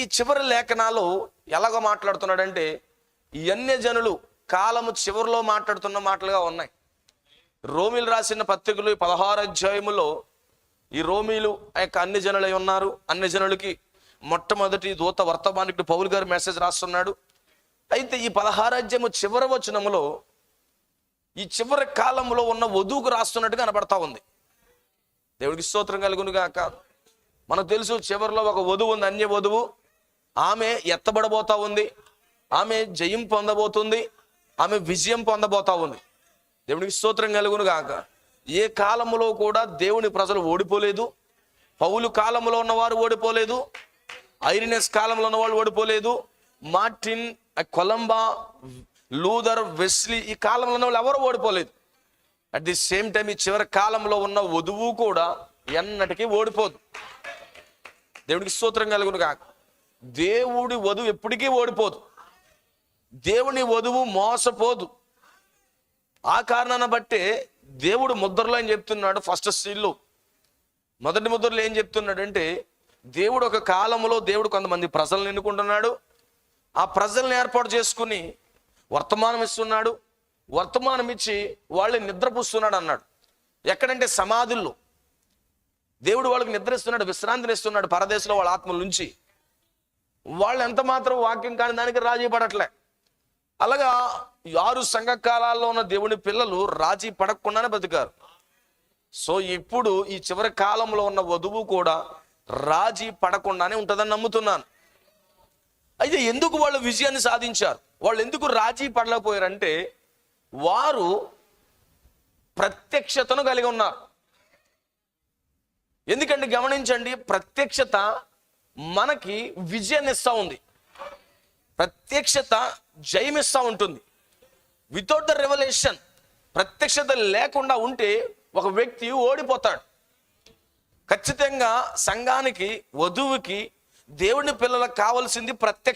ఈ చివరి లేఖనాలు ఎలాగో మాట్లాడుతున్నాడంటే ఈ అన్య జనులు కాలము చివరిలో మాట్లాడుతున్న మాటలుగా ఉన్నాయి. రోమిలు రాసిన పత్రికలు ఈ పదహారు అధ్యాయములో ఈ రోమీలు ఆ యొక్క అన్ని జనులై ఉన్నారు. అన్ని జనులకి మొట్టమొదటి దూత వర్తమానికుడు పౌల్ గారు మెసేజ్ రాస్తున్నాడు. అయితే ఈ పదహారు అధ్యాయము చివరి వచనములో ఈ చివరి కాలంలో ఉన్న వధువుకు రాస్తున్నట్టుగా కనబడతా ఉంది. దేవుడికి స్తోత్రం కలుగును గాక మనకు తెలుసు చివరిలో ఒక వధువు ఉంది అన్య వధువు. ఆమె ఎత్తబడబోతా ఉంది. ఆమె జయం పొందబోతుంది. ఆమె విజయం పొందబోతా ఉంది. దేవునికి స్తోత్రం కలుగును గాక. ఏ కాలంలో కూడా దేవుని ప్రజలు ఓడిపోలేదు. పౌలు కాలంలో ఉన్నవారు ఓడిపోలేదు. ఐరినెస్ కాలంలో ఉన్నవాళ్ళు ఓడిపోలేదు. మార్టిన్ కొలంబా లూదర్ వెస్లీ ఈ కాలంలో ఉన్న వాళ్ళు ఎవరు ఓడిపోలేదు. అట్ ది సేమ్ టైం ఈ చివరి కాలంలో ఉన్న వధువు కూడా ఎన్నటికీ ఓడిపోదు. దేవుడికి స్తోత్రం కలుగును కాక దేవుడి వధువు ఎప్పటికీ ఓడిపోదు. దేవుని వధువు మోసపోదు. ఆ కారణాన్ని బట్టే దేవుడు ముద్రలో ఏం చెప్తున్నాడు ఫస్ట్ సీల్లో. మొదటి ముద్రలో ఏం చెప్తున్నాడు అంటే దేవుడు ఒక కాలంలో దేవుడు కొంతమంది ప్రజలను ఎన్నుకుంటున్నాడు. ఆ ప్రజల్ని ఏర్పాటు చేసుకుని వర్తమానం ఇస్తున్నాడు. వర్తమానం ఇచ్చి వాళ్ళని నిద్రపుస్తున్నాడు అన్నాడు. ఎక్కడంటే సమాధుల్లో. దేవుడు వాళ్ళకి నిద్ర ఇస్తున్నాడు విశ్రాంతిని ఇస్తున్నాడు పరదేశంలో వాళ్ళ ఆత్మల నుంచి. వాళ్ళు ఎంత మాత్రం వాక్యం కాని దానికి రాజీ పడట్లే. అలాగా ఆరు సంఘకాలాల్లో ఉన్న దేవుని పిల్లలు రాజీ పడకుండానే బతికారు. సో ఇప్పుడు ఈ చివరి కాలంలో ఉన్న వధువు కూడా రాజీ పడకుండానే ఉంటుందని నమ్ముతున్నాను. అయితే ఎందుకు వాళ్ళు విజయాన్ని సాధించారు? వాళ్ళు ఎందుకు రాజీ పడలేకపోయారంటే వారు ప్రత్యక్షతను కలిగి ఉన్నారు. ఎందుకంటే గమనించండి ప్రత్యక్షత మనకి విజయాన్ని ఇస్తూ ఉంది. ప్రత్యక్షత జయమిస్తూ ఉంటుంది. వితౌట్ ద రెవల్యూషన్ ప్రత్యక్షత లేకుండా ఉంటే ఒక వ్యక్తి ఓడిపోతాడు. ఖచ్చితంగా సంఘానికి వధువుకి దేవుని పిల్లలకు కావాల్సింది ప్రత్యక్ష